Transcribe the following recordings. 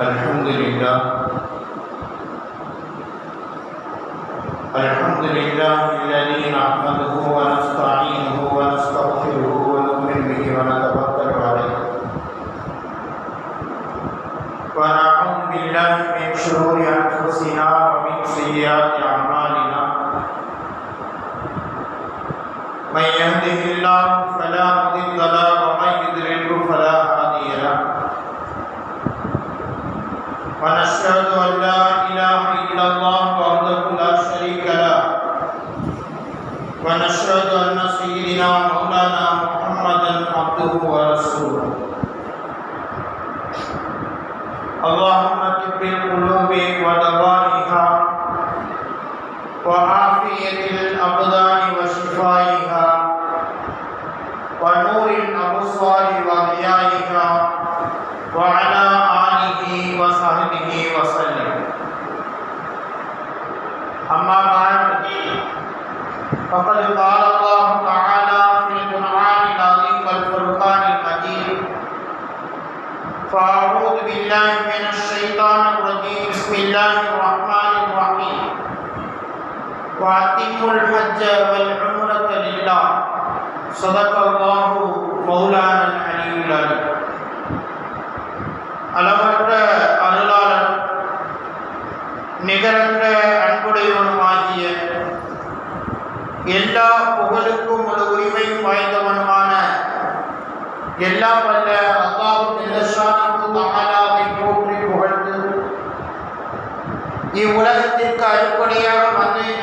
الحمد لله الحمد لله الذي نحمده ونستعينه مولانا محمدا عبده ورسوله اللهم طب القلوب ودوائها وعافية الأبدان وشفائها ونور الأبصار وضيائها وعلى آله وصحبه وسلم. أما بعد، فقد قال فأعوذ بالله من الشيطان الرجيم بسم الله الرحمن الرحيم وأتموا الحج والعمرة لله صدق الله مولانا العلي العليم அளவற்ற அருளாளன் நிகரற்ற அன்புடையவனுமாகிய எல்லா புகழுக்கும் ஒரு உரிமையும் வாய்ந்தவனுமான எல்லாம் வல்ல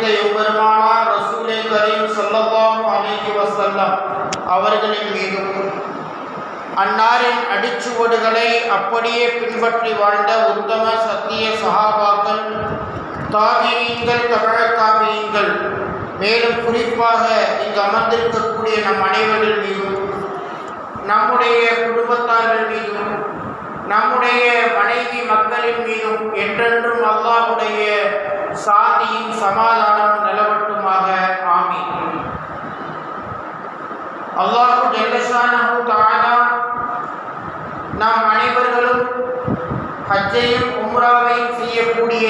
வந்திருந்த எம்பெருமானார் ரசூலே கரீம் ஸல்லல்லாஹு அவர்களின் மீதும் அன்னாரின் அடிச்சுவடுகளை அப்படியே பின்பற்றி வாழ்ந்த உத்தம சத்திய சகாபாக்கள் தாபியீன்கள் தமிழ தாபியீன்கள் மேலும் குறிப்பாக இங்கு அமர்ந்திருக்கக்கூடிய நம் அனைவர்கள் மீதும் நம்முடைய குடும்பத்தார்கள் மீதும் நம்முடைய மனைவி மக்களின் மீதும் என்றென்றும் அல்லாவுடைய சாந்தியும் சமாதானம் நிலவட்டுமாக. ஆமீன். அல்லாஹு ஜெல்லஷானஹு தஆலா நாம் அனைவர்களும் ஹஜ்ஜையும் உம்ராவையும் செய்யக்கூடிய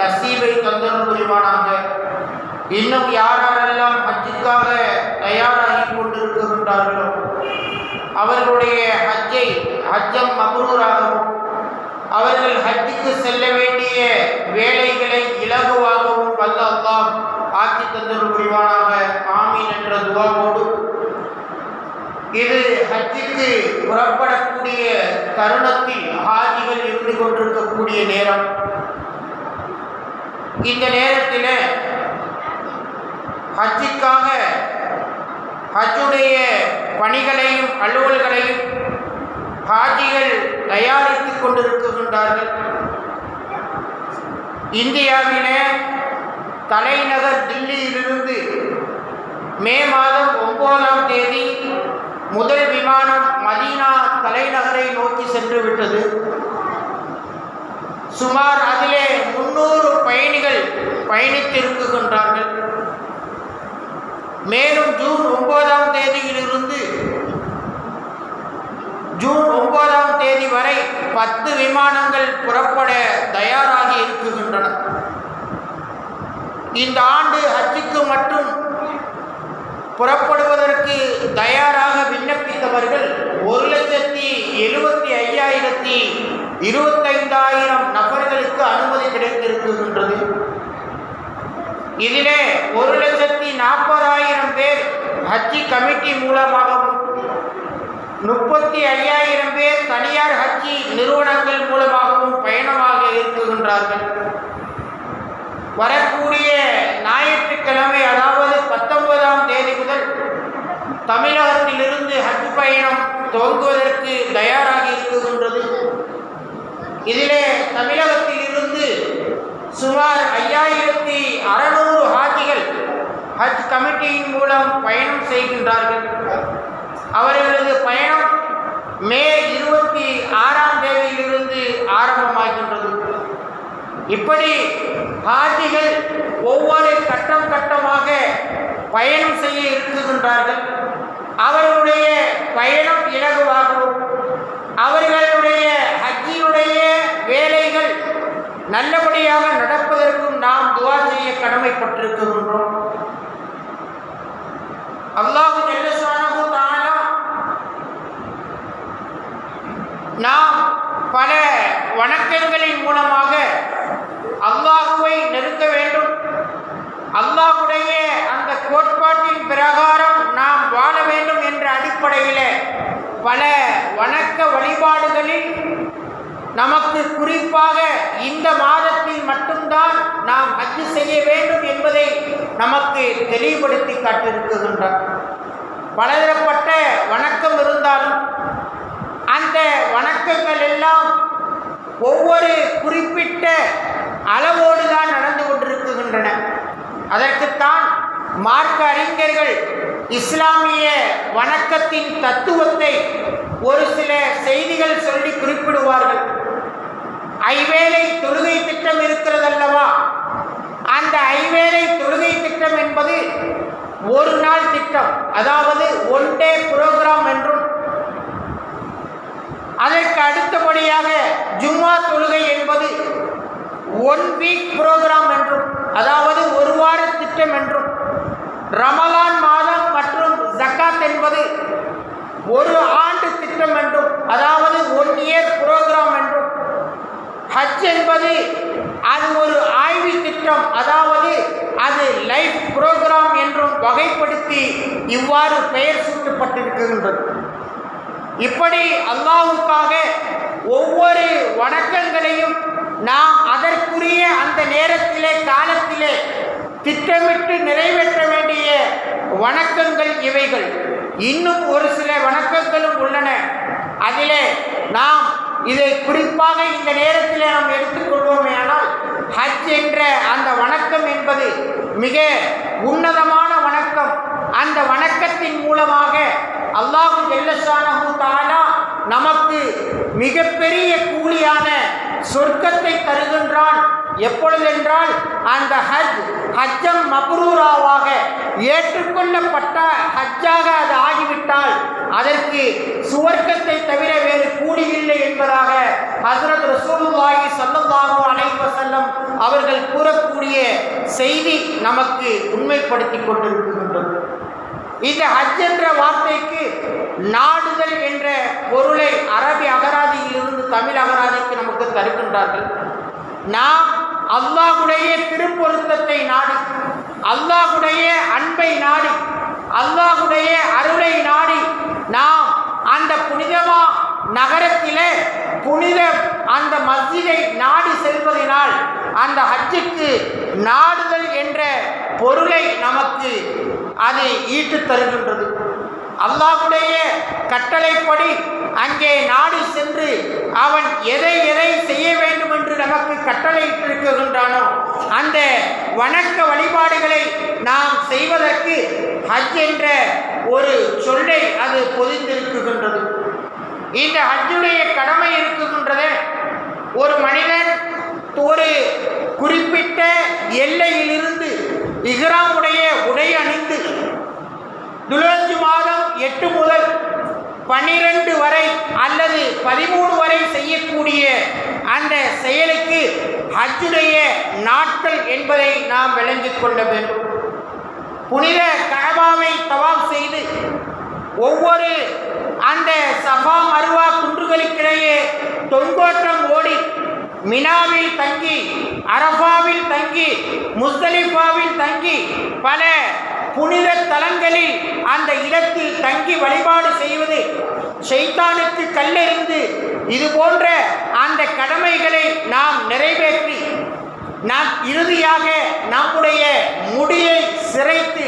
நசீபை தந்தரும் புரிவானாக. இன்னும் யாரெல்லாம் ஹஜ்ஜுக்காக தயாராகி கொண்டிருக்கின்றார்களோ அவர்களுடைய ஹஜ்ஜை ஹஜ்ஜம் மபரூராகவும் அவர்கள் ஹஜ்ஜுக்கு செல்ல வேண்டிய வேலைகளை இலகுவாகவும் வல்ல அல்லாம் ஆக்கி தந்தரும் புரிவானாக ஆமீன் என்ற துவாவோடு இது ஹஜ்ஜுக்கு புறப்படக்கூடிய தருணத்தில் ஹாஜிகள் இருந்து கொண்டிருக்கக்கூடிய நேரம். இந்த நேரத்தில் ஹஜ்ஜுக்காக ஹஜ்ஜுடைய பணிகளையும் அலுவல்களையும் ஹாஜிகள் தயாரித்துக் கொண்டிருக்கின்றார்கள். இந்தியாவிலே தலைநகர் தில்லியிலிருந்து மே மாதம் ஒன்பதாம் தேதி முதல் விமானம் மதீனா தலைநகரை நோக்கி சென்று விட்டது. சுமார் அதிலே முன்னூறு பயணிகள் பயணித்திருக்குகின்றார்கள் மேலும் ஜூன் ஒன்பதாம் தேதியிலிருந்து ஜூன் ஒன்பதாம் தேதி வரை பத்து விமானங்கள் புறப்பட தயாராகி இருக்குகின்றன. இந்த ஆண்டு ஹஜ்ஜுக்கு மட்டும் புறப்படுவதற்கு தயாராக விண்ணப்பித்தவர்கள் ஒரு லட்சத்தி எழுபத்தி ஐயாயிரத்தி இருபத்தைந்தாயிரம் நபர்களுக்கு அனுமதி கிடைத்திருக்கின்றது. இதிலே ஒரு லட்சத்தி நாற்பதாயிரம் பேர் ஹஜ்ஜி கமிட்டி மூலமாகவும் முப்பத்தி ஐயாயிரம் பேர் தனியார் ஹஜ்ஜி நிறுவனங்கள் மூலமாகவும் பயணமாக இருக்குகின்றார்கள். வரக்கூடிய ஞாயிற்றுக்கிழமை அதாவது பத்தொன்பதாம் தேதி முதல் தமிழகத்திலிருந்து ஹஜ் பயணம் துவங்குவதற்கு தயாராகி இருக்குகின்றது. இதிலே தமிழகத்திலிருந்து சுமார் ஐயாயிரத்தி அறநூறு ஹாஜிகள் ஹஜ் கமிட்டியின் மூலம் பயணம் செய்கின்றார்கள். அவர்களது பயணம் மே இருபத்தி ஆறாம் தேதியிலிருந்து ஆரம்பமாகின்றது. இப்படி ஹாஜிகள் ஒவ்வொரு கட்டம் கட்டமாக பயணம் செய்ய இருக்குகின்றார்கள் அவர்களுடைய பயணம் இலகுவாகவும் அவர்களுடைய ஹஜ்ஜியுடைய வேலைகள் நல்லபடியாக நடப்பதற்கும் நாம் துவா செய்ய கடமைப்பட்டிருக்கின்றோம். அல்லாஹு ஜல்லஷானஹு தான் நாம் பல வணக்கங்களின் மூலமாக அல்லாஹுவை நெருங்க வேண்டும். அல்லாஹுடைய அந்த கோட்பாட்டின் பிரகாரம் நாம் வாழ வேண்டும் என்ற அடிப்படையில் பல வணக்க வழிபாடுகளில் நமக்கு குறிப்பாக இந்த மாதத்தில் மட்டும்தான் நாம் ஹஜ்ஜு செய்ய வேண்டும் என்பதை நமக்கு தெளிவுபடுத்தி காட்டியிருக்கின்றார். பலதரப்பட்ட வணக்கம் இருந்தாலும் அந்த வணக்கங்கள் எல்லாம் ஒவ்வொரு குறிப்பிட்ட அளவோடு தான் நடந்து கொண்டிருக்கின்றன. அதற்குத்தான் மார்க்க அறிஞர்கள் இஸ்லாமிய வணக்கத்தின் தத்துவத்தை ஒரு சில செய்திகள் சொல்லி குறிப்பிடுவார்கள். ஐவேளை தொழுகை திட்டம் இருக்கிறதல்லவா? அந்த ஐவேளை தொழுகை திட்டம் என்பது ஒரு நாள் திட்டம் அதாவது ஒன் டே புரோகிராம் என்றும் அதற்கு அடுத்தபடியாக ஜும்மா தொழுகை என்பது ஒன் வீக் புரோகிராம் என்றும் அதாவது ஒரு வார திட்டம் என்றும் ரமலான் மாதம் மற்றும் ஜக்காத் என்பது ஒரு ஆண்டு திட்டம் என்றும் அதாவது ஒன் இயர் புரோகிராம் என்றும். ஹஜ் என்பது அது ஒரு ஆய்வு திட்டம் அதாவது அது லைஃப் புரோகிராம் என்றும் வகைப்படுத்தி இவ்வாறு பெயர் சூட்டப்பட்டிருக்கின்றது. இப்படி அல்லாவுக்காக ஒவ்வொரு வணக்கங்களையும் நாம் அதற்குரிய அந்த நேரத்திலே காலத்திலே திட்டமிட்டு நிறைவேற்ற வேண்டிய வணக்கங்கள் இவைகள். இன்னும் ஒரு சில வணக்கங்களும் உள்ளன. அதிலே நாம் இதை குறிப்பாக இந்த நேரத்தில் நாம் எடுத்துக்கொள்வோமே ஆனால் ஹஜ் என்ற அந்த வணக்கம் என்பது மிக உன்னதமான வணக்கம். அந்த வணக்கத்தின் மூலமாக அல்லாஹு ஜல்லஷானஹு தானா நமக்கு மிகப்பெரிய கூலியான சொர்க்கத்தை தருகின்றான். எப்பொழுதென்றால் அந்த ஹஜ் ஹஜ்ஜம் மப்ரூராவாக ஏற்றுக்கொள்ளப்பட்ட ஹஜ்ஜாக அது ஆகிவிட்டால் அதற்கு சுவர்க்கத்தை தவிர வேறு கூலி இல்லை என்பதாக ஹசரத் ரசூலுல்லாஹி சல்லல்லாஹு அலைஹி வஸல்லம் அவர்கள் கூறக்கூடிய செய்தி நமக்கு உண்மைப்படுத்தி கொண்டிருக்கின்றது. இந்த ஹஜ் என்ற வார்த்தைக்கு நாடுதல் என்ற பொருளை அரபி அகராதியிலிருந்து தமிழ் அகராதிக்கு நமக்கு தருகின்றார்கள். நாம் அல்லாஹுடைய திருப்பொருத்தத்தை நாடி அல்லாஹுடைய அன்பை நாடி அல்லாஹுடைய அருளை நாடி நாம் அந்த புனிதமா நகரத்திலே புனித அந்த மஸ்ஜிதை நாடி செல்வதனால் அந்த ஹஜ்ஜுக்கு நாடுதல் என்ற பொருளை நமக்கு அது ஈட்டு தருகின்றது. அல்லாஹுடைய கட்டளைப்படி அங்கே நாடி சென்று அவன் எதை எதை செய்ய வேண்டும் என்று நமக்கு கட்டளையிட்டிருக்கின்றானோ அந்த வணக்க வழிபாடுகளை நாம் செய்வதற்கு ஹஜ் என்ற ஒரு சொல்லை அது பொதிந்திருக்குகின்றது இந்த ஹஜ்ஜுடைய கடமை இருக்குகின்றது ஒரு மனிதன் ஒரு குறிப்பிட்ட எல்லையிலிருந்து இஹ்ராமுடைய உடை அணிந்து துலஜ் மாதம் எட்டு முதல் பனிரெண்டு வரை அல்லது பதிமூணு வரை செய்யக்கூடிய அந்த செயலுக்கு ஹஜ்ஜுடைய நாட்கள் என்பதை நாம் விளங்கிக் கொள்ள வேண்டும். புனித கஅபாவை தவாப் செய்து ஒவ்வொரு அந்த சபா மருவா குன்றுகளுக்கிடையே தொங்கோட்டம் ஓடி மினாவில் தங்கி அரபாவில் தங்கி முஸ்தலிஃபாவில் தங்கி பல புனித தலங்களில் அந்த இடத்தில் தங்கி வழிபாடு செய்வது ஷைத்தானுக்கு கல்லெறிந்து இது போன்ற அந்த கடமைகளை நாம் நிறைவேற்றி நாம் இறுதியாக நம்முடைய முடியை சிரைத்து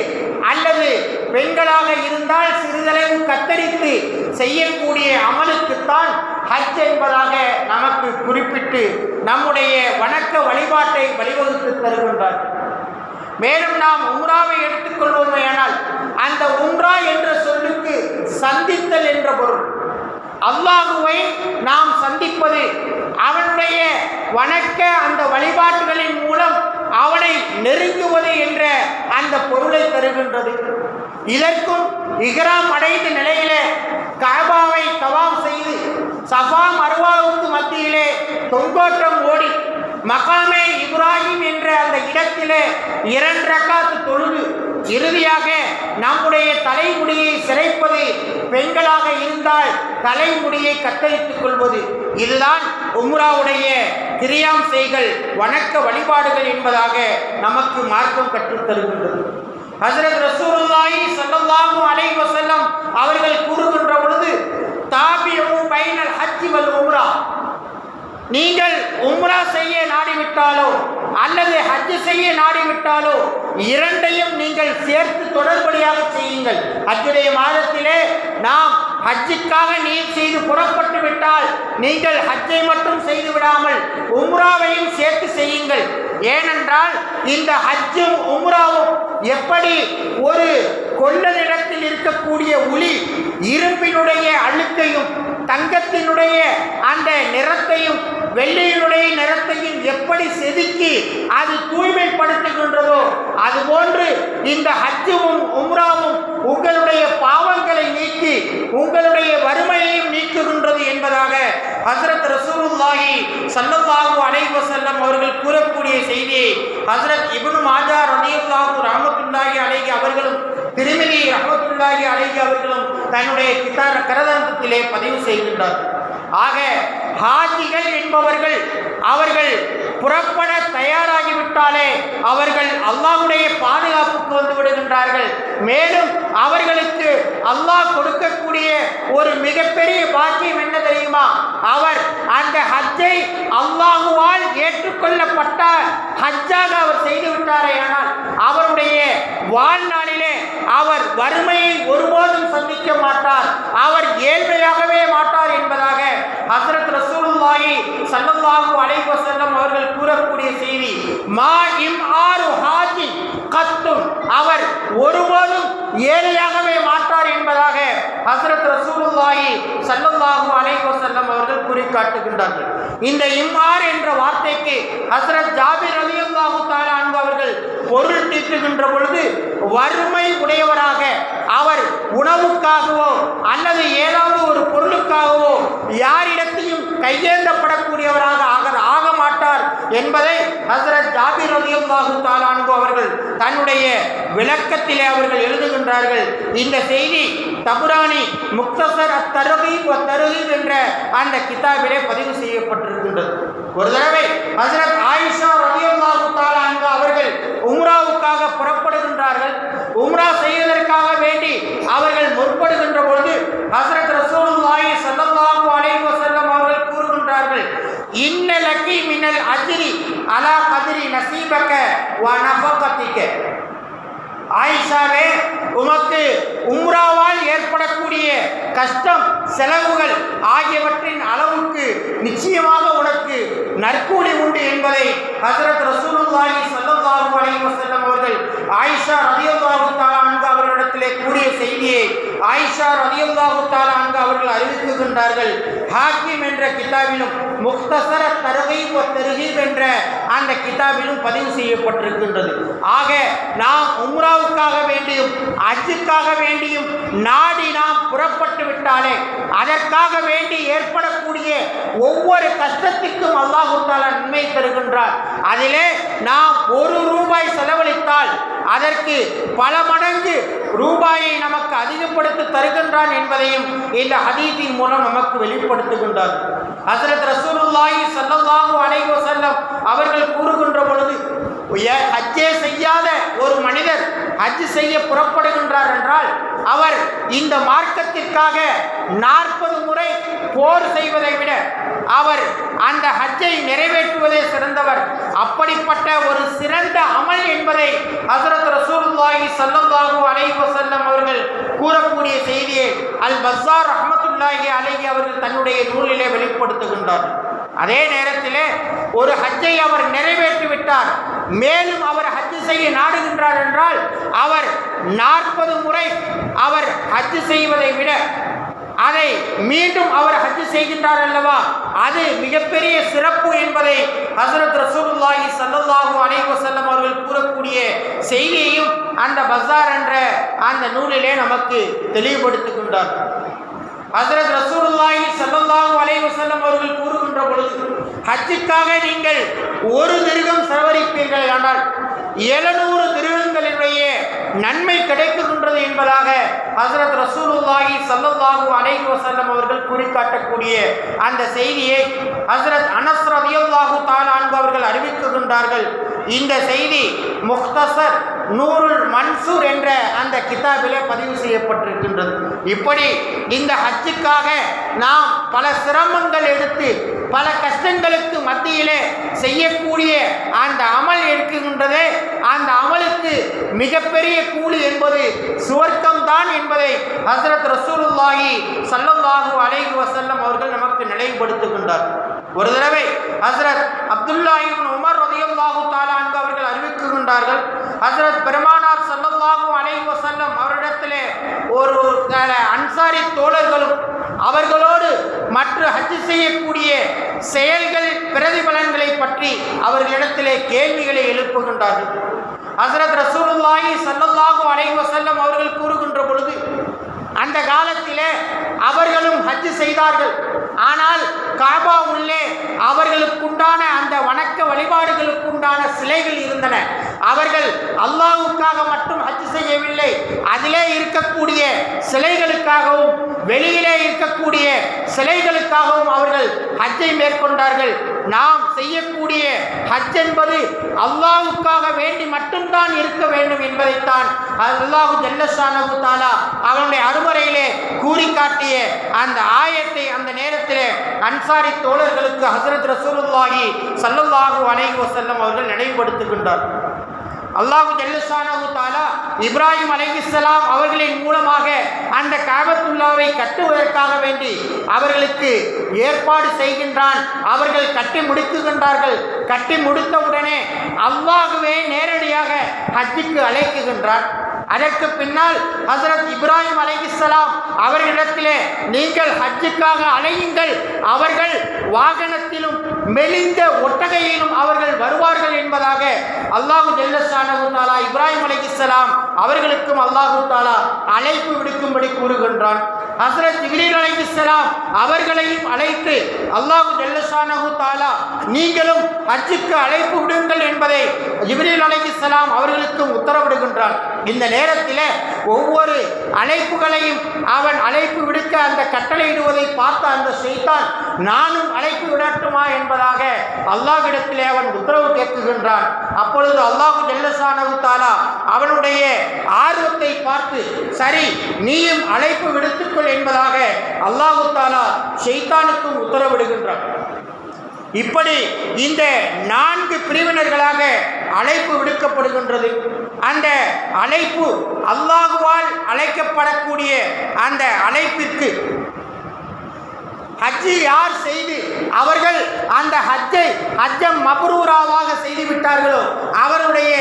அல்லது பெண்களாக இருந்தால் சிறிதளவு கத்தரித்து செய்யக்கூடிய அமலுக்குத்தான் ஹஜ் என்பதாக நமக்கு குறிப்பிட்டு நம்முடைய வணக்க வழிபாட்டை வழிவகுத்து தருகின்றார் மேலும் நாம் உம்ராவை எடுத்துக்கொள்வோமையானால் அந்த உம்ரா என்ற சொல்லுக்கு சந்தித்தல் என்ற பொருள். அல்லாஹுவை நாம் சந்திப்பது அவனுடைய வணக்க அந்த வழிபாட்டுகளின் மூலம் அவனை நெருங்குவது என்ற அந்த பொருளை தருகின்றது. இதற்கும் இஹ்ராம் அடைந்த நிலையிலே கபாவை தவாம் செய்து சஃபா மருவாவுக்கு மத்தியிலே தொங்கோட்டம் ஓடி மகாமே இப்ராஹிம் என்ற அந்த இடத்திலே இரண்டு ரக்காத்து தொழுது. இறுதியாக நம்முடைய தலைமுடியை சிறைப்பது பெண்களாக இருந்தால் தலைமுடியை கத்தரித்துக் கொள்வது. இதுதான் உம்ராவுடைய திரியாம் செய்கள் வணக்க வழிபாடுகள் என்பதாக நமக்கு மார்க்கம் கற்றுத் தருகின்றது ஹசரத் ரசூலுல்லாஹி ஸல்லல்லாஹு அலைஹி வஸல்லம் அவர்கள் கூறுகின்ற பொழுது தாபியு பைனல் ஹஜ் வல் உம்ரா. நீங்கள் உம்ரா செய்ய நாடிவிட்டாலோ அல்லது ஹஜ் செய்ய நாடிவிட்டாலோ இரண்டையும் நீங்கள் சேர்த்து தொடர்படியாக செய்யுங்கள். ஹஜ்ஜுடைய மாதத்திலே நாம் ஹஜ்ஜிக்காக நீர் செய்து புறப்பட்டு விட்டால் நீங்கள் ஹஜ்ஜை மட்டும் செய்து விடாமல் உம்ராவையும் சேர்த்து செய்யுங்கள். ஏனென்றால் இந்த ஹஜ்ஜும் உம்ராவும் எப்படி ஒரு கொள்ளனிடத்தில் இருக்கக்கூடிய உளி இரும்பினுடைய அழுக்கையும் தங்கத்தினுடைய அந்த நிறத்தையும் வெள்ளையினுடைய நிறத்தையும் எப்படி செதுக்கி அது தூய்மைப்படுத்துகின்றதோ அதுபோன்று இந்த ஹஜ்ஜுவும் உம்ராவும் உங்களுடைய பாவங்களை நீக்கி உங்களுடைய வறுமையையும் நீக்குகின்றது என்பதாக ஹசரத் ரசூலுல்லாஹி சல்லல்லாஹு அலைஹி வஸல்லம் அவர்கள் கூறக்கூடிய செய்தியை ஹசரத் இப்னு மாஜா ரலியல்லாஹு ரஹ்மத்துல்லாஹி அலைஹி அவர்களும் திருமதி ரஹ்மத்துல்லாஹி அலைஹி அவர்களும் தன்னுடைய கிதார கரதந்தத்திலே பதிவு செய்கின்றார் ஆக ஹாஜிகள் என்பவர்கள் அவர்கள் புறப்பட தயாராகிவிட்டாலே அவர்கள் அல்லாஹ்வுடைய பாதுகாப்புக்கு வந்து விடுகின்றார்கள். மேலும் அவர்களுக்கு அல்லாஹ் கொடுக்கக்கூடிய ஒரு மிகப்பெரிய பாக்கியம் என்ன தெரியுமா? அவர் அந்த ஹஜ்ஜை அல்லாஹுவால் ஏற்றுக்கொள்ளப்பட்டார். ஹஜ்ஜாக அவர் செய்து விட்டாரே ஆனால் அவருடைய வாழ்நாளிலே அவர் வறுமையை ஒருபோதும் சந்திக்க மாட்டார். அவர் ஏழ்மையாகவே மாட்டார் என்பதாக ஹசரத் ரசூலுல்லாஹி சல்லல்லாஹு அலைஹி வஸல்லம் அவர்கள் கூறக்கூடிய செய்தி. மா இம் ஆறு ஹாஜி கத்தும். அவர் முழுவதும் ஏழையாகவே மாட்டார் என்பதாக ஹசரத் ரசூலுல்லாஹி சல்லல்லாஹு அலைஹி வஸல்லம் அவர்கள் குறிக்காட்டுகின்றார்கள் இந்த இம்மார் என்ற வார்த்தைக்கு ஹசரத் ஜாபிர் அலியுல்லாஹு தாலா அன்ஹு அவர்கள் பொருள் தீட்டுகின்ற பொழுது வறுமை உடையவராக அவர் உணவுக்காகவோ அல்லது ஏதாவது ஒரு பொருளுக்காகவோ யாரிடத்தையும் கையேந்தப்படக்கூடியவராக ஆக ஆக என்பதை ஹசரத் ஜாபிர் ரலியல்லாஹு தஆலா அன்ஹு அவர்கள் தன்னுடைய விளக்கத்திலே அவர்கள் எழுதுகின்றார்கள். இந்த செய்தி தபுரானி முக்தசர் அத்தருகீப் தருகீப் என்ற அந்த கிதாபிலே பதிவு செய்யப்பட்டிருக்கின்றது. ஒரு தடவை ஹசரத் ஆயிஷா ரலியல்லாஹு தஆலா அன்ஹா அவர்கள் உம்ராவுக்காக புறப்படுகின்றார்கள். உம்ரா செய்வதற்காக வேண்டி அவர்கள் முற்படுகின்ற பொழுது ஹசரத் ரசூலுல்லாஹி ஸல்லல்லாஹு அலைஹி வஸல்லம் அவர்கள் கூறுகின்றார்கள் இன்னலக்கி மினல் அஜ்ரி அலா கதிரி நசீபக்க வ நஃபகத்திக ஆயிஷாவே உமக்கு உம்ராவால் ஏற்படக்கூடிய கஷ்டம் செலவுகள் ஆகியவற்றின் அளவுக்கு நிச்சயமாக உனக்கு நற்கூலி உண்டு என்பதை ஹசரத் ரசூலுல்லாஹி சல்லல்லாஹு அலைஹி வஸல்லம் அவர்கள் ஆயிஷா ரலியல்லாஹு தஆலா அன்ஹு அவர்களிடத்திலே கூறிய செய்தியை ஆயிஷா ரலியல்லாஹு தஆலா அன்ஹு அவர்கள் அறிவிக்குகின்றார்கள் ஹாக்கிம் என்ற கிதாபிலும் முக்தசர தருகீப் என்ற அந்த கிதாபிலும் பதிவு செய்யப்பட்டிருக்கின்றது. ஆக நாம் அல்லாவுக்காக வேண்டியும் அஜுக்காக வேண்டியும் நாடி நாம் புறப்பட்டு விட்டாலே அதற்காக வேண்டி ஏற்படக்கூடிய ஒவ்வொரு கஷ்டத்திற்கும் அல்லாஹு தாலா நன்மை தருகின்றார். அதிலே நாம் ஒரு ரூபாய் செலவழித்தால் அதற்கு பல மடங்கு ரூபாயை நமக்கு அதிகப்படுத்தி தருகின்றான் என்பதையும் இந்த ஹதீத்தின் மூலம் நமக்கு வெளிப்படுத்துகின்றார். ஹசரத் ரசூலுல்லாஹி ஸல்லல்லாஹு அலைஹி வஸல்லம் அவர்கள் கூறுகின்ற பொழுது ஹஜ்ஜே செய்யாத ஒரு மனிதர் ஹஜ் செய்ய புறப்படுகின்றார் என்றால் அவர் இந்த மார்க்கத்திற்காக நாற்பது முறை போர் செய்வதை விட அவர் அந்த ஹஜ்ஜை நிறைவேற்றுவதே சிறந்தவர். அப்படிப்பட்ட ஒரு சிறந்த அமல் என்பதை ஹசரத் ரசூலுல்லாஹி ஸல்லல்லாஹு அலைஹி வசல்லம் அவர்கள் கூறக்கூடிய செய்தியை அல் பசார் அஹமத்துல்லாஹி அலைஹி அவர்கள் தன்னுடைய நூலிலே வெளிப்படுத்துகின்றார்கள். அதே நேரத்திலே ஒரு ஹஜ்ஜை அவர் நிறைவேற்றி விட்டார். மேலும் அவர் ஹஜ் செய்ய நாடுகின்றார் என்றால் அவர் நாற்பது முறை அவர் ஹஜ் செய்வதை விட அதை மீண்டும் அவர் ஹஜ் செய்கின்றார் அல்லவா? அது மிகப்பெரிய சிறப்பு என்பதை ஹசரத் ரசூலுல்லாஹி ஸல்லல்லாஹு அலைஹி வஸல்லம் அவர்கள் கூறக்கூடிய செய்தியையும் அந்த பஸார் என்ற அந்த நூலிலே நமக்கு தெளிவுபடுத்துகின்றார்கள். ஹசரத் ரசூலுல்லாஹி ஸல்லல்லாஹு அலைஹி வஸல்லம் அவர்கள் கூறுகின்ற பொழுது ஹஜ்ஜுக்காக நீங்கள் ஒரு திருகம் செலவழிப்பீர்கள் ஆனால் எழுநூறு திருகங்களினுடைய நன்மை கிடைக்குகின்றது என்பதாக ஹசரத் ரசூலுல்லாஹி ஸல்லல்லாஹு அலைஹி வசல்லம் அவர்கள் குறிக்காட்டக்கூடிய அந்த செய்தியை ஹசரத் அனஸ் ரலியல்லாஹு தஆலா அவர்கள் அறிவிக்குகின்றார்கள் இந்த செய்தி முக்தசர் நூருல் மன்சூர் என்ற அந்த கிதாபிலே பதிவு செய்யப்பட்டிருக்கின்றது. இப்படி இந்த ஹஜ்ஜுக்காக நாம் பல சிரமங்கள் எடுத்து பல கஷ்டங்களுக்கு மத்தியிலே செய்யக்கூடிய அந்த அமல் இருக்குகின்றதே அந்த அமலுக்கு மிகப்பெரிய கூலி என்பது சுவர்க்கம்தான் என்பதை ஹசரத் ரசூலுல்லாஹி சல்லல்லாஹு அலைஹி வஸல்லம் அவர்கள் நமக்கு நினைவுபடுத்துகின்றார். ஒரு தடவை ஹசரத் அப்துல்லா உமர் ரலியல்லாஹு தஆலா அன்பு அவர்கள் அறிவிக்கின்றார்கள் ஹசரத் பெருமானார் ஸல்லல்லாஹு அலைஹி செல்லம் அவரிடத்திலே ஒரு அன்சாரி தோழர்களும் அவர்களோடு மற்ற ஹஜ் செய்யக்கூடிய செயல்கள் பிரதிபலன்களை பற்றி அவர்களிடத்திலே கேள்விகளை எழுப்புகின்றார்கள். ஹசரத் ரசூலுல்லாஹி ஸல்லல்லாஹு அலைஹி செல்லம் அவர்கள் கூறுகின்ற பொழுது அந்த காலத்திலே அவர்களும் ஹஜ் செய்தார்கள். ஆனால் காபா உள்ளே அவர்களுக்குண்டான அந்த வணக்க வழிபாடுகளுக்குண்டான சிலைகள் இருந்தன. அவர்கள் அல்லாவுக்காக மட்டும் ஹஜ் செய்யவில்லை அதிலே இருக்கக்கூடிய சிலைகளுக்காகவும் வெளியிலே இருக்கக்கூடிய சிலைகளுக்காகவும் அவர்கள் ஹஜ்ஜை மேற்கொண்டார்கள். நாம் செய்யக்கூடிய ஹஜ் என்பது அல்லாவுக்காக வேண்டி மட்டும்தான் இருக்க வேண்டும் என்பதைத்தான் அல்லாஹு ஜல்லஷானஹு தாலா அவனுடைய அருமறையிலே கூறி காட்டிய அந்த ஆயத்தை அந்த நேரத்திலே அன்சாரி தோழர்களுக்கு ஹசரத் ரசூலுல்லாஹி சல்லுல்லாஹு அலைஹி வசல்லம் அவர்கள் நினைவுபடுத்துகின்றார். அல்லாஹு ஜல்லஷானஹு தாலா இப்ராஹிம் அலைஹிஸ்லாம் அவர்களின் மூலமாக அந்த காபத்துல்லாவை கட்டுவதற்காக வேண்டி அவர்களுக்கு ஏற்பாடு செய்கின்றான். அவர்கள் கட்டி முடிக்குகின்றார்கள். கட்டி முடித்தவுடனே அல்லாஹுவே நேரடியாக ஹஜ்ஜுக்கு அழைக்குகின்றான் அதற்கு பின்னால் ஹசரத் இப்ராஹிம் அலைஹிஸ்ஸலாம் அவர்களிடத்திலே நீங்கள் ஹஜ்ஜுக்காக அலையுங்கள். அவர்கள் வாகனத்திலும் மெலிந்த ஒட்டகையிலும் அவர்கள் வருவார்கள் என்பதாக அல்லாஹு ஜல்லஷானஹு தாலா இப்ராஹிம் அலைஹிஸ்ஸலாம் அவர்களுக்கும் அல்லாஹு தாலா அழைப்பு விடுக்கும்படி கூறுகின்றான். ஹசரத் ஜிப்ரீல் அலைஹிஸ்ஸலாம் அவர்களையும் அழைத்து அல்லாஹு ஜல்லஷானஹு தாலா நீங்களும் ஹஜ்ஜுக்கு அழைப்பு விடுங்கள் என்பதை ஜிப்ரீல் அலைஹிஸ்ஸலாம் அவர்களுக்கும் உத்தரவிடுகின்றான். இந்த நேரத்தில் ஒவ்வொரு அழைப்புகளையும் அவன் அழைப்பு விடுக்க அந்த கட்டளையிடுவதை பார்த்த அந்த செய்தான் நானும் அழைப்பு விடட்டுமா? என்பதாக அல்லாஹ்விடத்திலே அவன் உத்தரவு கேட்குகின்றான். அப்பொழுது அல்லாஹு ஜெல்லசானவு தாலா அவனுடைய ஆர்வத்தை பார்த்து சரி நீயும் அழைப்பு விடுத்துக்கொள் என்பதாக அல்லாஹு தாலா ஷெய்தானுக்கும் உத்தரவிடுகின்றார் இப்படி இந்த நான்கு பிரிவினர்களாக அழைப்பு விடுக்கப்படுகின்றது. அந்த அழைப்பு அல்லாஹுவால் அழைக்கப்படக்கூடிய அந்த அழைப்பிற்கு ஹஜ்ஜி யார் செய்து அவர்கள் அந்த ஹஜ்ஜை ஹஜ்ஜம் மப்ரூராவாக செய்து விட்டார்களோ அவருடைய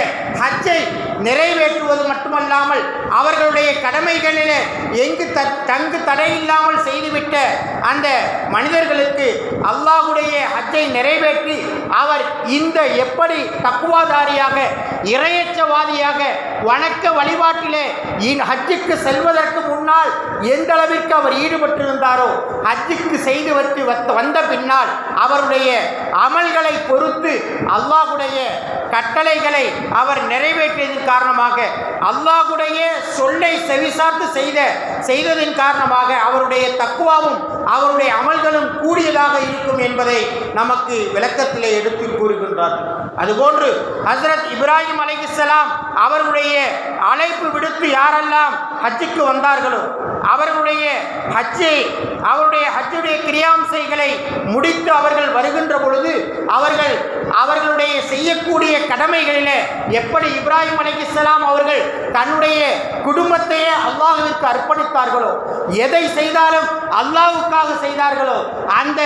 ஹஜ்ஜை நிறைவேற்றுவது மட்டுமல்லாமல் அவர்களுடைய கடமைகளிலே எங்கு த தங்கு தடையில்லாமல் செய்துவிட்ட அந்த மனிதர்களுக்கு அல்லாஹுடைய ஹஜ்ஜை நிறைவேற்றி அவர் இந்த எப்படி தக்குவாதாரியாக இரையற்றவாதியாக வணக்க வழிபாட்டிலே இன் ஹஜ்ஜுக்கு செல்வதற்கு முன்னால் எந்த அளவிற்கு அவர் ஈடுபட்டிருந்தாரோ ஹஜ்ஜுக்கு செய்து வைத்து வந்த பின்னால் அவருடைய அமல்களை பொறுத்து அல்லாஹுடைய கட்டளைகளை அவர் நிறைவேற்றியதன் காரணமாக அல்லாஹுடைய சொல்லை செவிசார்த்து செய்த செய்ததின் காரணமாக அவருடைய தக்குவாவும் அவருடைய அமல்களும் கூடியதாக இருக்கும் என்பதை நமக்கு விளக்கத்திலே எடுத்து கூறுகின்றார். அதுபோன்று ஹசரத் இப்ராஹிம் அலைஹிஸ்ஸலாம் அவருடைய அழைப்பு விடுத்து யாரெல்லாம் ஹஜ்ஜுக்கு வந்தார்களோ அவர்களுடைய ஹஜ்ஜை அவருடைய ஹஜ்ஜுடைய கிரியாம்சைகளை முடித்து அவர்கள் வருகின்ற பொழுது அவர்கள் அவர்களுடைய செய்யக்கூடிய கடமைகளில் எப்படி இப்ராஹிம் அலைஹிஸ்ஸலாம் அவர்கள் தன்னுடைய குடும்பத்தையே அல்லாஹ்விற்கு அர்ப்பணித்தார்களோ எதை செய்தாலும் அல்லாஹுக்காக செய்தார்களோ அந்த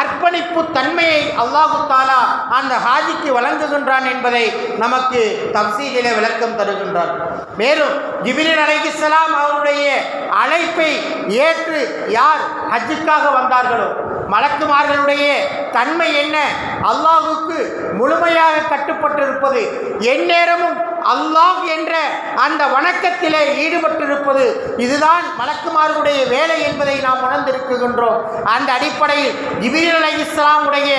அர்ப்பணிப்பு தன்மையை அல்லாஹு தாலா அந்த ஹாஜிக்கு வழங்குகின்றான் என்பதை நமக்கு தப்சீலிலே விளக்கம் தருகின்றார் மேலும் ஜிபிரில் அலைஹிஸ்ஸலாம் அழைப்பை ஏற்று யார் ஹஜ்ஜுக்காக வந்தார்களோ மலக்குமார்களுடைய தன்மை என்ன? அல்லாஹுக்கு முழுமையாக கட்டுப்பட்டிருப்பது எந்நேரமும் அல்லாஹ் என்ற அந்த வணக்கத்திலே ஈடுபட்டிருப்பது இதுதான் மலக்குமார்களுடைய வேலை என்பதை நாம் உணர்ந்திருக்கின்றோம். அந்த அடிப்படையில் ஜிபீர் அலை இஸ்லாமுடைய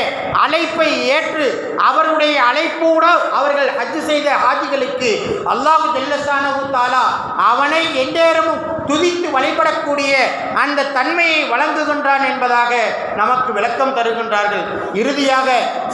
அழைப்பை ஏற்று அவருடைய அழைப்போடு அவர்கள் ஹஜ் செய்த ஹாஜிகளுக்கு அல்லாஹ் ஜல்லசானஹு தாலா அவனை எந்நேரமும் துதித்து வழிபடக்கூடிய அந்த தன்மையை வழங்குகின்றான் என்பதாக நமக்கு விளக்கம் தருகின்றார்கள். இறுதியாக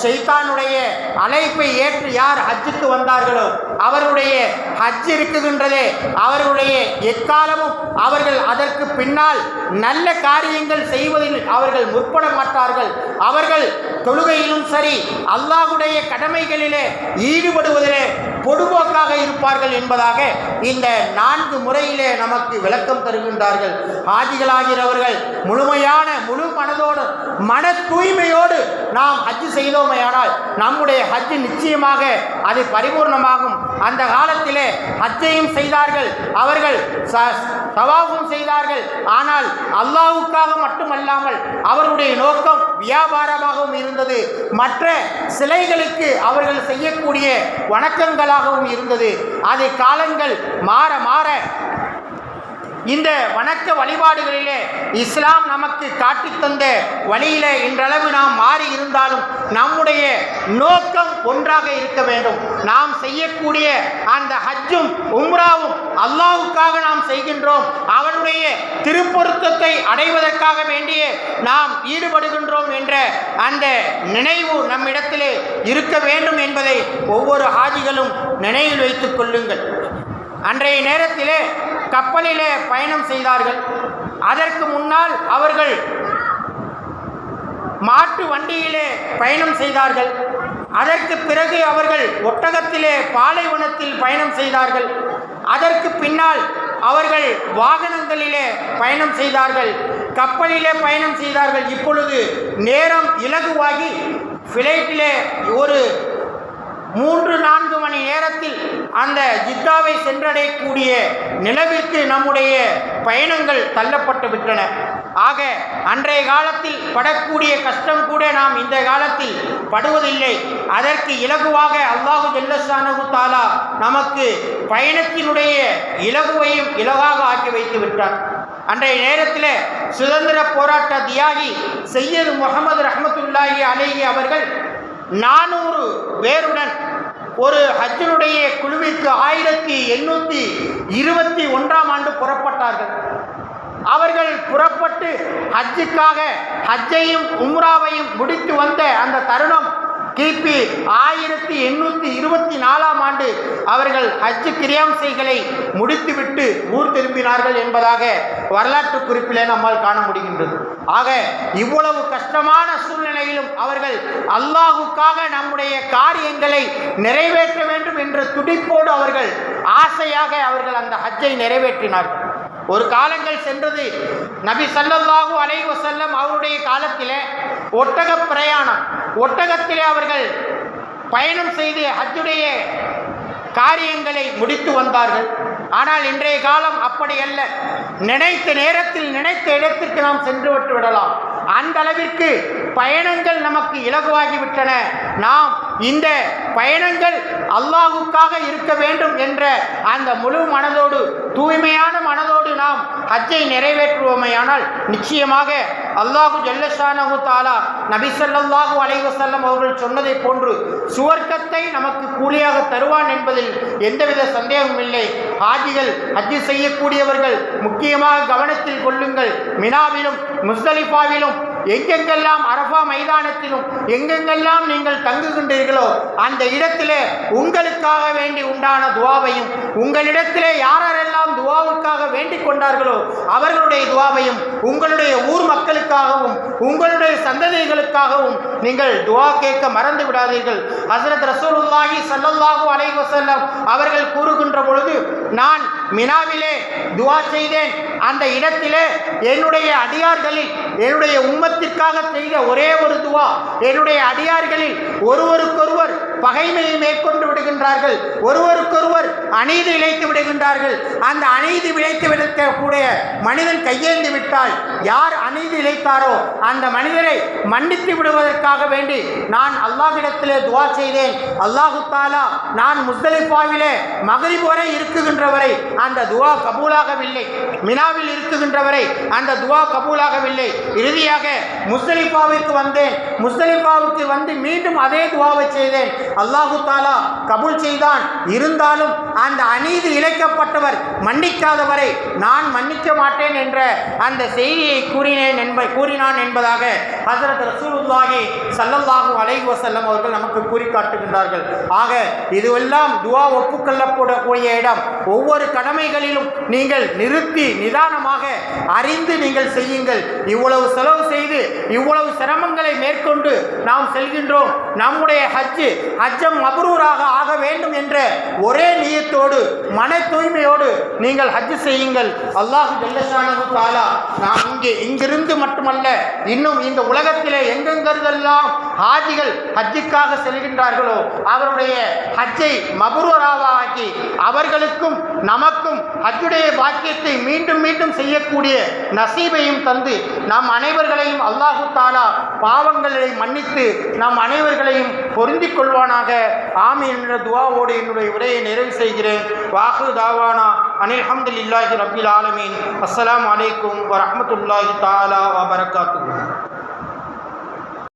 செய்தானுடைய அழைப்பை ஏற்று யார் ஹஜ்ஜுக்கு வந்தார்களோ அவர் அவர்களுடைய ஹஜ் இருக்குகின்றதே. அவர்களுடைய எக்காலமும் அவர்கள் அதற்கு பின்னால் நல்ல காரியங்கள் செய்வதில் அவர்கள் முற்பட மாட்டார்கள். அவர்கள் தொழுகையிலும் சரி அல்லாஹுடைய கடமைகளிலே ஈடுபடுவதிலே பொடுபோக்காக இருப்பார்கள் என்பதாக இந்த நான்கு முறையிலே நமக்கு விளக்கம் தருகின்றார்கள். ஹாஜிகளாகிறவர்கள் முழுமையான முழு மனதோடு மன தூய்மையோடு நாம் ஹஜ் செய்தோமையானால் நம்முடைய ஹஜ் நிச்சயமாக அது பரிபூர்ணமாகும். அந்த காலத்திலே ஹஜ்ஜையும் செய்தார்கள். அவர்கள் ச- தவாஃபும் செய்தார்கள். ஆனால் அல்லாஹ்வுக்காக மட்டுமல்லாமல் அவருடைய நோக்கம் வியாபாரமாகவும் இருந்தது. மற்ற சிலைகளுக்கு அவர்கள் செய்யக்கூடிய வணக்கங்களாகவும் இருந்தது. அதை காலங்கள் மாற மாற இந்த வணக்க வழிபாடுகளிலே இஸ்லாம் நமக்கு காட்டித் தந்த வழியிலே இன்றளவு நாம் மாறி இருந்தாலும் நம்முடைய நோக்கம் ஒன்றாக இருக்க வேண்டும். நாம் செய்யக்கூடிய அந்த ஹஜ்ஜும் உம்ராவும் அல்லாவுக்காக நாம் செய்கின்றோம். அவனுடைய திருப்பொருத்தத்தை அடைவதற்காக வேண்டிய நாம் ஈடுபடுகின்றோம் என்ற அந்த நினைவு நம்மிடத்திலே இருக்க வேண்டும் என்பதை ஒவ்வொரு ஹாஜிகளும் நினைவில் வைத்துக் கொள்ளுங்கள். அன்றைய நேரத்திலே கப்பலிலே பயணம் செய்தார்கள். அதற்கு முன்னால் அவர்கள் மாட்டு வண்டியிலே பயணம் செய்தார்கள். அதற்கு பிறகு அவர்கள் ஒட்டகத்திலே பாலைவனத்தில் பயணம் செய்தார்கள். அதற்கு பின்னால் அவர்கள் வாகனங்களிலே பயணம் செய்தார்கள். கப்பலிலே பயணம் செய்தார்கள். இப்பொழுது நேரம் இலகுவாகி ஃபிளைட்டிலே ஒரு மூன்று நான்கு மணி நேரத்தில் அந்த ஜித்தாவை சென்றடையக்கூடிய நிலவிற்கு நம்முடைய பயணங்கள் தள்ளப்பட்டு விட்டன. ஆக அன்றைய காலத்தில் படக்கூடிய கஷ்டம் கூட நாம் இந்த காலத்தில் படுவதில்லை. அதற்கு இலகுவாக அல்லாஹு ஜெல்லசானு தாலா நமக்கு பயணத்தினுடைய இலகுவையும் இலவாக ஆக்கி வைத்து விட்டார் அன்றைய நேரத்தில் சுதந்திர போராட்ட தியாகி சையது முகமது ரஹமத்துல்லாஹி அலேஹி அவர்கள் நானூறு பேருடன் ஒரு ஹஜ்ஜனுடைய குழுவிற்கு ஆயிரத்தி எண்ணூற்றி இருபத்தி ஒன்றாம் ஆண்டு புறப்பட்டார்கள். அவர்கள் புறப்பட்டு ஹஜ்ஜுக்காக ஹஜ்ஜையும் உம்ராவையும் முடித்து வந்த அந்த தருணம் கிபி ஆயிரத்தி எண்ணூற்றி இருபத்தி நாலாம் ஆண்டு அவர்கள் ஹஜ்ஜு கிரியாம்சைகளை முடித்துவிட்டு ஊர் திரும்பினார்கள் என்பதாக வரலாற்று குறிப்பிலே நம்மால் காண முடிகின்றது. ஆக இவ்வளவு கஷ்டமான சூழ்நிலையிலும் அவர்கள் அல்லாஹுக்காக நம்முடைய காரியங்களை நிறைவேற்ற வேண்டும் என்ற துடிப்போடு அவர்கள் ஆசையாக அவர்கள் அந்த ஹஜ்ஜை நிறைவேற்றினார்கள். ஒரு காலங்கள் சென்றது நபி ஸல்லல்லாஹு அலைவசல்லம் அவருடைய காலத்தில் ஒட்டக பிரயாணம். ஒட்டகத்திலே அவர்கள் பயணம் செய்து ஹஜ்ஜுடைய காரியங்களை முடித்து வந்தார்கள். ஆனால் இன்றைய காலம் அப்படி அல்ல. நினைத்த நேரத்தில் நினைத்த இடத்திற்கு நாம் சென்று விட்டு விடலாம். அந்த அளவிற்கு பயணங்கள் நமக்கு இலகுவாகிவிட்டன. நாம் இந்த பயணங்கள் அல்லாஹுக்காக இருக்க வேண்டும் என்ற அந்த முழு மனதோடு தூய்மையான மனதோடு நாம் ஹஜ்ஜை நிறைவேற்றுவோமையானால் நிச்சயமாக அல்லாஹு ஜல்லஷானஹு தாலா நபி ஸல்லல்லாஹு அலைஹி அவர்கள் சொன்னதைப் போன்று சுவர்க்கத்தை நமக்கு கூலியாக தருவான் என்பதில் எந்தவித சந்தேகமும் இல்லை. ஹாஜிகள் ஹஜ்ஜு செய்யக்கூடியவர்கள் முக்கியமாக கவனத்தில் கொள்ளுங்கள். மினாவிலும் முஸ்தலிஃபாவிலும் எங்கெங்கெல்லாம் அரஃபா மைதானத்திலும் எங்கெங்கெல்லாம் நீங்கள் தங்குகின்றீர்களோ அந்த இடத்திலே உங்களுக்காக வேண்டி உண்டான துவாவையும் உங்களிடத்திலே யாரெல்லாம் துவாவுக்காக வேண்டிக் கொண்டார்களோ அவர்களுடைய துவாவையும் உங்களுடைய ஊர் மக்களுக்காகவும் உங்களுடைய சந்ததிகளுக்காகவும் நீங்கள் துவா கேட்க மறந்து விடாதீர்கள். ஹசரத் ரசூலுல்லாஹி சல்லல்லாஹு அலைஹி வஸல்லம் அவர்கள் கூறுகின்ற பொழுது நான் மினாவிலே துவா செய்தேன். அந்த இடத்திலே என்னுடைய அடியார்களில் என்னுடைய உம்மத்திற்காக செய்த ஒரே ஒரு துவா என்னுடைய அடியார்களில் ஒருவருக்கொருவர் பகைமையை மேற்கொண்டு விடுகின்றார்கள். ஒருவருக்கொருவர் அநீதி இழைத்து விடுகின்றார்கள். அந்த அநீதி இழைத்து விடக்கூடிய மனிதன் கையேந்து விட்டால் யார் அநீதி இழைத்தாரோ அந்த மனிதரை மன்னித்து விடுவதற்காக வேண்டி நான் அல்லாஹிடத்திலே துவா செய்தேன். அல்லாஹு தாலா நான் முஸ்தலிஃபாவிலே மகரிப் வரை இருக்குகின்றவரை அந்த துவா கபூலாகவில்லை. மினாவில் இருக்குகின்றவரை அந்த துவா கபூலாகவில்லை. இறுதியாக முஸ்தலிஃபாவிற்கு வந்தேன். முஸ்தலிஃபாவுக்கு வந்து மீண்டும் அதே துவாவை செய்தேன். அல்லாஹு தாலா கபூல் செய்தான். இருந்தாலும் அந்த அநீதி இழைக்கப்பட்டவர் மன்னிக்காதவரை நான் மன்னிக்க மாட்டேன் என்ற அந்த செய்தியை கூறினேன் என்ப கூறினான் என்பதாக ஹசரத் ரசூலுல்லாஹி ஸல்லல்லாஹு அலைஹி வசல்லம் அவர்கள் நமக்கு கூறி காட்டுகின்றார்கள் ஆக இதுவெல்லாம் துவா ஒப்புக்கொள்ளப்படக்கூடிய இடம். ஒவ்வொரு கடமைகளிலும் நீங்கள் நிறுத்தி நிதானமாக அறிந்து நீங்கள் செய்யுங்கள். இவ்வளவு செலவு செய்து இவ்வளவு சிரமங்களை மேற்கொண்டு நாம் செல்கின்றோம். நம்முடைய ஹஜ்ஜு ஹஜ்ஜம் மபரூராக ஆக வேண்டும் என்ற ஒரே நியத்தோடு மன தூய்மையோடு நீங்கள் ஹஜ்ஜு செய்யுங்கள். அல்லாஹு ஜல்லஷானு தாலா நாம் இங்கே இங்கிருந்து மட்டுமல்ல இன்னும் இந்த உலகத்திலே எங்கெங்கெல்லாம் ஹாஜிகள் ஹஜ்ஜுக்காக செல்கின்றார்களோ அவருடைய ஹஜ்ஜை மபரூராவாக்கி அவர்களுக்கும் நமக்கும் ஹஜ்ஜுடைய பாக்கியத்தை மீண்டும் மீண்டும் செய்யக்கூடிய நசீபையும் தந்து நம் அனைவர்களையும் அல்லாஹு தாலா பாவங்களை மன்னித்து நம் அனைவர்களையும் பொருந்திக் கொள்வானாக. ஆமி என்ற துவாவோடு என்னுடைய உரையை நிறைவு செய்கிறேன். வாஹு தாவானா அனில் அஹமதுல்லாஹி ரபில் ஆலமீன் தாலா வபரகாத்து